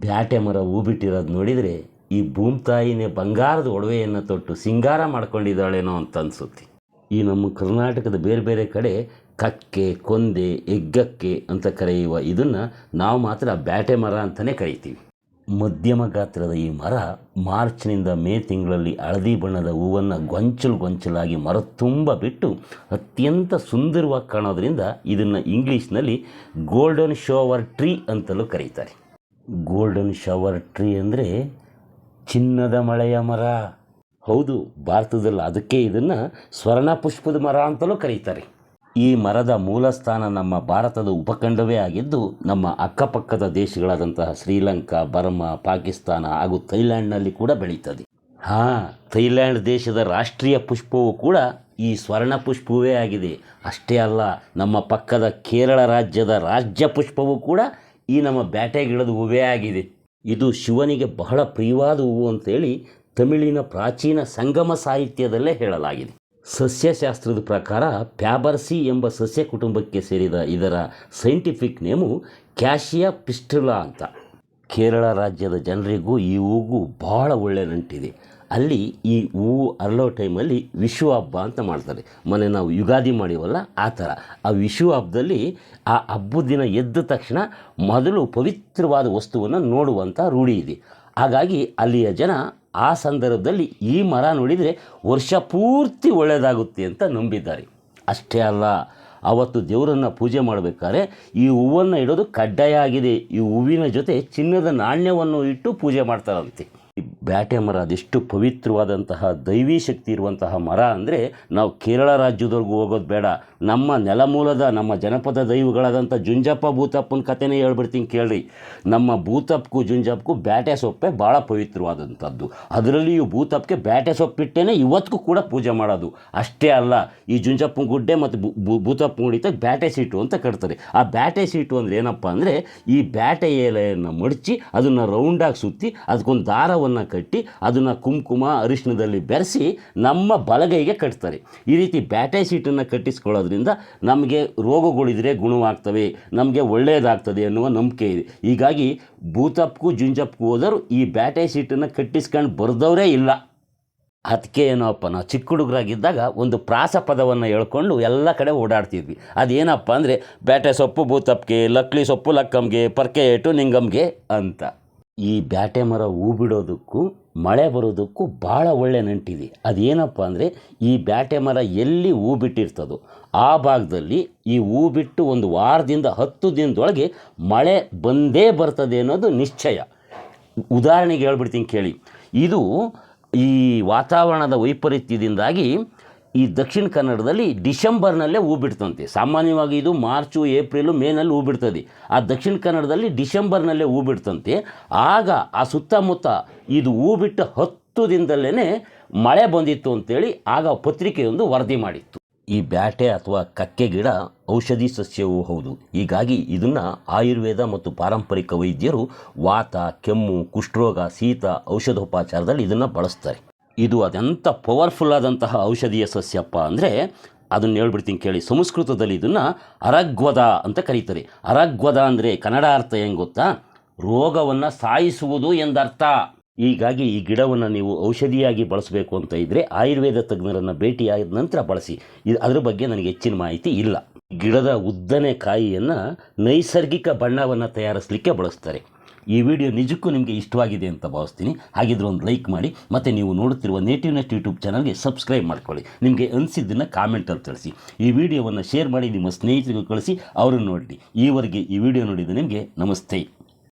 ಬ್ಯಾಟೆ ಮರ ಹೂ ಬಿಟ್ಟಿರೋದು ನೋಡಿದರೆ ಈ ಭೂಮ್ತಾಯಿನೇ ಬಂಗಾರದ ಒಡವೆಯನ್ನು ತೊಟ್ಟು ಸಿಂಗಾರ ಮಾಡ್ಕೊಂಡಿದ್ದಾಳೇನೋ ಅಂತ ಅನಿಸುತ್ತೆ. ಈ ನಮ್ಮ ಕರ್ನಾಟಕದ ಬೇರೆ ಬೇರೆ ಕಡೆ ಕಕ್ಕೆ, ಕೊಂದೆ, ಎಗ್ಗಕ್ಕೆ ಅಂತ ಕರೆಯುವ ಇದನ್ನು ನಾವು ಮಾತ್ರ ಬ್ಯಾಟೆ ಮರ ಅಂತಲೇ ಕರಿತೀವಿ. ಮಧ್ಯಮ ಗಾತ್ರದ ಈ ಮರ ಮಾರ್ಚ್ನಿಂದ ಮೇ ತಿಂಗಳಲ್ಲಿ ಹಳದಿ ಬಣ್ಣದ ಹೂವನ್ನು ಗೊಂಚಲು ಗೊಂಚಲಾಗಿ ಮರ ತುಂಬ ಬಿಟ್ಟು ಅತ್ಯಂತ ಸುಂದರವಾಗಿ ಕಾಣೋದ್ರಿಂದ ಇದನ್ನು ಇಂಗ್ಲೀಷ್ನಲ್ಲಿ ಗೋಲ್ಡನ್ ಶೋವರ್ ಟ್ರೀ ಅಂತಲೂ ಕರೀತಾರೆ. ಗೋಲ್ಡನ್ ಶವರ್ ಟ್ರೀ ಅಂದರೆ ಚಿನ್ನದ ಮಳೆಯ ಮರ. ಹೌದು, ಭಾರತದಲ್ಲಿ ಅದಕ್ಕೆ ಇದನ್ನು ಸ್ವರ್ಣ ಪುಷ್ಪದ ಮರ ಅಂತಲೂ ಕರೀತಾರೆ. ಈ ಮರದ ಮೂಲ ಸ್ಥಾನ ನಮ್ಮ ಭಾರತದ ಉಪಖಂಡವೇ ಆಗಿದ್ದು, ನಮ್ಮ ಅಕ್ಕಪಕ್ಕದ ದೇಶಗಳಾದಂತಹ ಶ್ರೀಲಂಕಾ, ಬರ್ಮಾ, ಪಾಕಿಸ್ತಾನ ಹಾಗೂ ಥೈಲ್ಯಾಂಡ್ನಲ್ಲಿ ಕೂಡ ಬೆಳೀತದೆ. ಹಾಂ, ಥೈಲ್ಯಾಂಡ್ ದೇಶದ ರಾಷ್ಟ್ರೀಯ ಪುಷ್ಪವೂ ಕೂಡ ಈ ಸ್ವರ್ಣ ಪುಷ್ಪವೇ ಆಗಿದೆ. ಅಷ್ಟೇ ಅಲ್ಲ, ನಮ್ಮ ಪಕ್ಕದ ಕೇರಳ ರಾಜ್ಯದ ರಾಜ್ಯ ಪುಷ್ಪವೂ ಕೂಡ ಈ ನಮ್ಮ ಬ್ಯಾಟೆ ಗಿಡದ ಹೂವೇ ಆಗಿದೆ. ಇದು ಶಿವನಿಗೆ ಬಹಳ ಪ್ರಿಯವಾದ ಹೂವು ಅಂತೇಳಿ ತಮಿಳಿನ ಪ್ರಾಚೀನ ಸಂಗಮ ಸಾಹಿತ್ಯದಲ್ಲೇ ಹೇಳಲಾಗಿದೆ. ಸಸ್ಯಶಾಸ್ತ್ರದ ಪ್ರಕಾರ ಪ್ಯಾಬರ್ಸಿ ಎಂಬ ಸಸ್ಯ ಕುಟುಂಬಕ್ಕೆ ಸೇರಿದ ಇದರ ಸೈಂಟಿಫಿಕ್ ನೇಮು ಕ್ಯಾಶಿಯಾ ಪಿಸ್ಟುಲಾ ಅಂತ. ಕೇರಳ ರಾಜ್ಯದ ಜನರಿಗೂ ಈ ಹೂಗೂ ಬಹಳ ಒಳ್ಳೆ ನಂಟಿದೆ ಅಲ್ಲಿ ಈ ಹೂವು ಅರಳೋ ಟೈಮಲ್ಲಿ ವಿಶ್ವ ಹಬ್ಬ ಅಂತ ಮಾಡ್ತಾರೆ. ಮೊನ್ನೆ ನಾವು ಯುಗಾದಿ ಮಾಡಿವಲ್ಲ, ಆ ಥರ. ಆ ವಿಶ್ವ ಹಬ್ಬದಲ್ಲಿ ಆ ಹಬ್ಬದ ದಿನ ಎದ್ದ ತಕ್ಷಣ ಮೊದಲು ಪವಿತ್ರವಾದ ವಸ್ತುವನ್ನು ನೋಡುವಂಥ ರೂಢಿ ಇದೆ. ಹಾಗಾಗಿ ಅಲ್ಲಿಯ ಜನ ಆ ಸಂದರ್ಭದಲ್ಲಿ ಈ ಮರ ನೋಡಿದರೆ ವರ್ಷ ಪೂರ್ತಿ ಒಳ್ಳೆಯದಾಗುತ್ತೆ ಅಂತ ನಂಬಿದ್ದಾರೆ. ಅಷ್ಟೇ ಅಲ್ಲ, ಅವತ್ತು ದೇವರನ್ನು ಪೂಜೆ ಮಾಡಬೇಕಾದ್ರೆ ಈ ಹೂವನ್ನು ಇಡೋದು ಕಡ್ಡಾಯ ಆಗಿದೆ. ಈ ಹೂವಿನ ಜೊತೆ ಚಿನ್ನದ ನಾಣ್ಯವನ್ನು ಇಟ್ಟು ಪೂಜೆ ಮಾಡ್ತಾರಂತೆ. ಈ ಬ್ಯಾಟೆ ಮರ, ಅದೆಷ್ಟು ಪವಿತ್ರವಾದಂತಹ ದೈವಿ ಶಕ್ತಿ ಇರುವಂತಹ ಮರ ಅಂದರೆ ನಾವು ಕೇರಳ ರಾಜ್ಯದವರೆಗೂ ಹೋಗೋದು ಬೇಡ. ನಮ್ಮ ನೆಲಮೂಲದ, ನಮ್ಮ ಜನಪದ ದೈವಗಳಾದಂಥ ಜುಂಜಪ್ಪ ಭೂತಪ್ಪನ ಕಥೆನೇ ಹೇಳ್ಬಿಡ್ತೀನಿ ಕೇಳ್ರಿ. ನಮ್ಮ ಭೂತಪ್ಪಗೂ ಜುಂಜಪ್ಪಗೂ ಬ್ಯಾಟೆ ಸೊಪ್ಪೆ ಭಾಳ ಪವಿತ್ರವಾದಂಥದ್ದು. ಅದರಲ್ಲಿಯೂ ಭೂತಪ್ಪಗೆ ಬ್ಯಾಟೆ ಸೊಪ್ಪಿಟ್ಟೇನೆ ಇವತ್ತಿಗೂ ಕೂಡ ಪೂಜೆ ಮಾಡೋದು. ಅಷ್ಟೇ ಅಲ್ಲ, ಈ ಜುಂಜಪ್ಪನ ಗುಡ್ಡೆ ಮತ್ತು ಭೂತಪ್ಪ ಗುಡಿತ ಬ್ಯಾಟೆ ಸೀಟು ಅಂತ ಕಟ್ತಾರೆ. ಆ ಬ್ಯಾಟೆ ಸೀಟು ಅಂದರೆ ಏನಪ್ಪ ಅಂದರೆ ಈ ಬ್ಯಾಟೆ ಎಲೆಯನ್ನು ಮಡಚಿ ಅದನ್ನು ರೌಂಡಾಗಿ ಸುತ್ತಿ ಅದಕ್ಕೊಂದು ದಾರವನ್ನು ಕಟ್ಟಿ ಅದನ್ನು ಕುಂಕುಮ, ಅರಿಶಿಣದಲ್ಲಿ ಬೆರೆಸಿ ನಮ್ಮ ಬಲಗೈಗೆ ಕಟ್ತಾರೆ. ಈ ರೀತಿ ಬ್ಯಾಟೆ ಸೀಟನ್ನು ಕಟ್ಟಿಸ್ಕೊಳ್ಳೋದ್ರಿಂದ ನಮಗೆ ರೋಗಗಳಿದ್ರೆ ಗುಣವಾಗ್ತವೆ, ನಮಗೆ ಒಳ್ಳೆಯದಾಗ್ತದೆ ಅನ್ನುವ ನಂಬಿಕೆ ಇದೆ. ಹೀಗಾಗಿ ಭೂತಪ್ಪಗೂ ಜುಂಜಪ್ಪಗೂ ಹೋದರು ಈ ಬ್ಯಾಟೆ ಸೀಟನ್ನು ಕಟ್ಟಿಸ್ಕೊಂಡು ಬರ್ದವರೇ ಇಲ್ಲ. ಅದಕ್ಕೆ ಏನೋಪ್ಪ, ನಾವು ಚಿಕ್ಕ ಹುಡುಗರಾಗಿದ್ದಾಗ ಒಂದು ಪ್ರಾಸ ಪದವನ್ನು ಹೇಳ್ಕೊಂಡು ಎಲ್ಲ ಕಡೆ ಓಡಾಡ್ತಿದ್ವಿ. ಅದೇನಪ್ಪ ಅಂದರೆ, ಬ್ಯಾಟೆ ಸೊಪ್ಪು ಭೂತಪ್ಗೆ ಲಕ್ಲಿ ಸೊಪ್ಪು ಲಕ್ಕಮ್ಗೆ, ಪರ್ಕೆ ಏಟು ನಿಂಗಮ್ಗೆ ಅಂತ. ಈ ಬ್ಯಾಟೆ ಮರ ಹೂ ಬಿಡೋದಕ್ಕೂ ಮಳೆ ಬರೋದಕ್ಕೂ ಭಾಳ ಒಳ್ಳೆ ನಂಟಿದೆ. ಅದೇನಪ್ಪ ಅಂದರೆ, ಈ ಬ್ಯಾಟೆ ಮರ ಎಲ್ಲಿ ಹೂ ಬಿಟ್ಟಿರ್ತದೋ ಆ ಭಾಗದಲ್ಲಿ ಈ ಹೂ ಬಿಟ್ಟು ಒಂದು ವಾರದಿಂದ ಹತ್ತು ದಿನದೊಳಗೆ ಮಳೆ ಬಂದೇ ಬರ್ತದೆ ಅನ್ನೋದು ನಿಶ್ಚಯ. ಉದಾಹರಣೆಗೆ ಹೇಳ್ಬಿಡ್ತೀನಿ ಕೇಳಿ. ಇದು ಈ ವಾತಾವರಣದ ವೈಪರೀತ್ಯದಿಂದಾಗಿ ಈ ದಕ್ಷಿಣ ಕನ್ನಡದಲ್ಲಿ ಡಿಸೆಂಬರ್ನಲ್ಲೇ ಹೂ ಬಿಡ್ತಂತೆ. ಸಾಮಾನ್ಯವಾಗಿ ಇದು ಮಾರ್ಚು, ಏಪ್ರಿಲು, ಮೇನಲ್ಲಿ ಹೂ ಬಿಡ್ತದೆ. ಆ ದಕ್ಷಿಣ ಕನ್ನಡದಲ್ಲಿ ಡಿಸೆಂಬರ್ನಲ್ಲೇ ಹೂ ಬಿಡ್ತಂತೆ. ಆಗ ಆ ಸುತ್ತಮುತ್ತ ಇದು ಹೂ ಬಿಟ್ಟ ಹತ್ತು ದಿನದಲ್ಲೇ ಮಳೆ ಬಂದಿತ್ತು ಅಂತೇಳಿ ಆಗ ಪತ್ರಿಕೆಯೊಂದು ವರದಿ ಮಾಡಿತ್ತು. ಈ ಬ್ಯಾಟೆ ಅಥವಾ ಕಕ್ಕೆ ಗಿಡ ಔಷಧಿ ಸಸ್ಯವೂ ಹೌದು. ಹೀಗಾಗಿ ಇದನ್ನು ಆಯುರ್ವೇದ ಮತ್ತು ಪಾರಂಪರಿಕ ವೈದ್ಯರು ವಾತ, ಕೆಮ್ಮು, ಕುಷ್ಠರೋಗ, ಶೀತ, ಔಷಧೋಪಚಾರದಲ್ಲಿ ಇದನ್ನು ಬಳಸ್ತಾರೆ. ಇದು ಅದೆಂಥ ಪವರ್ಫುಲ್ ಆದಂತಹ ಔಷಧೀಯ ಸಸ್ಯಪ್ಪ ಅಂದರೆ ಅದನ್ನು ಹೇಳ್ಬಿಡ್ತೀನಿ ಕೇಳಿ. ಸಂಸ್ಕೃತದಲ್ಲಿ ಇದನ್ನು ಅರಗ್ವದ ಅಂತ ಕರೀತಾರೆ. ಅರಗ್ವದ ಅಂದರೆ ಕನ್ನಡ ಅರ್ಥ ಹೆಂಗೆ ಗೊತ್ತಾ? ರೋಗವನ್ನು ಸಾಯಿಸುವುದು ಎಂದರ್ಥ. ಹೀಗಾಗಿ ಈ ಗಿಡವನ್ನು ನೀವು ಔಷಧಿಯಾಗಿ ಬಳಸಬೇಕು ಅಂತ ಇದ್ದರೆ ಆಯುರ್ವೇದ ತಜ್ಞರನ್ನು ಭೇಟಿಯಾದ ನಂತರ ಬಳಸಿ. ಇದು ಅದ್ರ ಬಗ್ಗೆ ನನಗೆ ಹೆಚ್ಚಿನ ಮಾಹಿತಿ ಇಲ್ಲ. ಗಿಡದ ಉದ್ದನೆ ಕಾಯಿಯನ್ನು ನೈಸರ್ಗಿಕ ಬಣ್ಣವನ್ನು ತಯಾರಿಸಲಿಕ್ಕೆ ಬಳಸ್ತಾರೆ. ಈ ವಿಡಿಯೋ ನಿಜಕ್ಕೂ ನಿಮಗೆ ಇಷ್ಟವಾಗಿದೆ ಅಂತ ಭಾವಿಸ್ತೀನಿ. ಹಾಗಿದ್ರೆ ಒಂದು ಲೈಕ್ ಮಾಡಿ, ಮತ್ತು ನೀವು ನೋಡುತ್ತಿರುವ ನೇಟಿವ್ ನೆಸ್ಟ್ ಯೂಟ್ಯೂಬ್ ಚಾನಲ್ಗೆ ಸಬ್ಸ್ಕ್ರೈಬ್ ಮಾಡ್ಕೊಳ್ಳಿ. ನಿಮಗೆ ಅನಿಸಿದ್ದನ್ನು ಕಾಮೆಂಟಲ್ಲಿ ತಿಳಿಸಿ. ಈ ವಿಡಿಯೋವನ್ನು ಶೇರ್ ಮಾಡಿ ನಿಮ್ಮ ಸ್ನೇಹಿತರಿಗೂ ಕಳಿಸಿ, ಅವರನ್ನು ನೋಡಿ. ಈವರೆಗೆ ಈ ವಿಡಿಯೋ ನೋಡಿದ ನಿಮಗೆ ನಮಸ್ತೆ.